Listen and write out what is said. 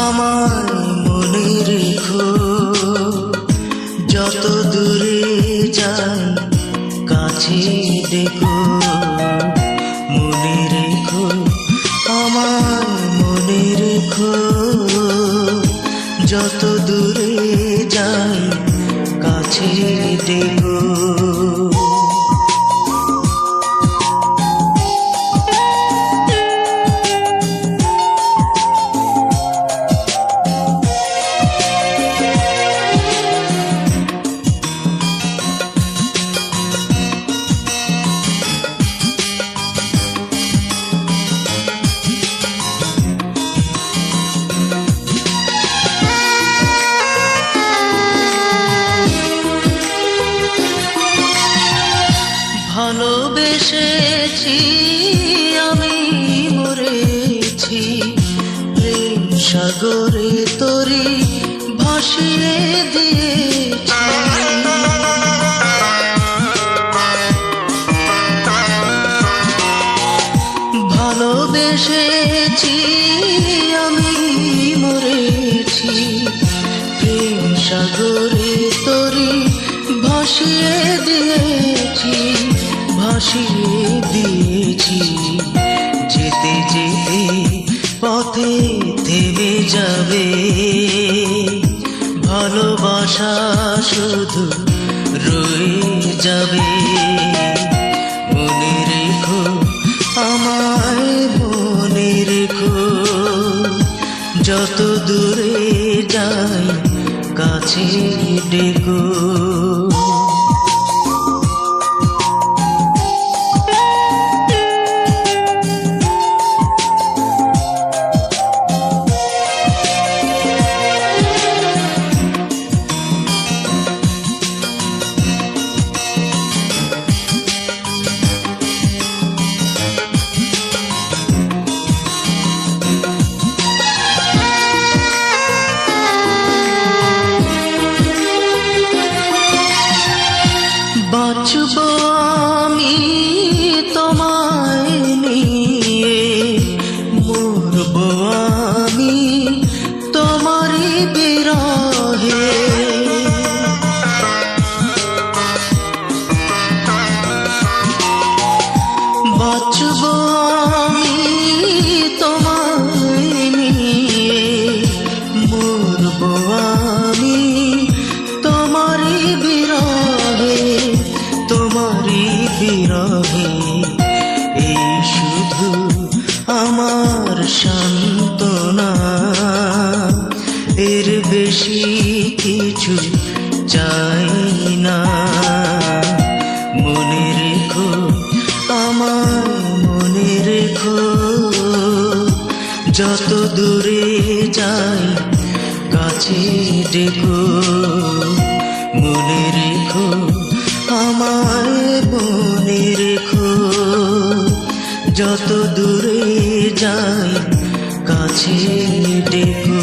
আমার মনে রেখো যত দূরে যাই কাছে দেখো মনে রেখো আমার মনে রেখো যত দূরে যাই কাছে দেখো। ভালোবেসেছি আমি মরেছি। প্রেম সাগরে তরি ভাসিয়ে দিয়েছি। ভালোবেসেছি, আমি মরেছি। প্রেম সাগরে তরি ভাসিয়ে দিয়েছি। ভাসিয়ে দিয়েছি। যেতে যেতে পথে থেমে যাবে। ভালোবাসা শুধু রয়ে যাবে। মনে রেখো, আমায় মনে রেখো। যত দূরে যাই, কাছে ডেকো। মরব আমি। তোমারই তোমারই বিরহে। এই শুধু আমার সান্ত্বনা। এর বেশি কিছু চাই না। মনে রেখো আমার মনে রেখো। যত দূরে যাই কাছে ডেকো মনে রেখো আমায় মনে রেখো। যত দূরে যাই কাছে ডেকো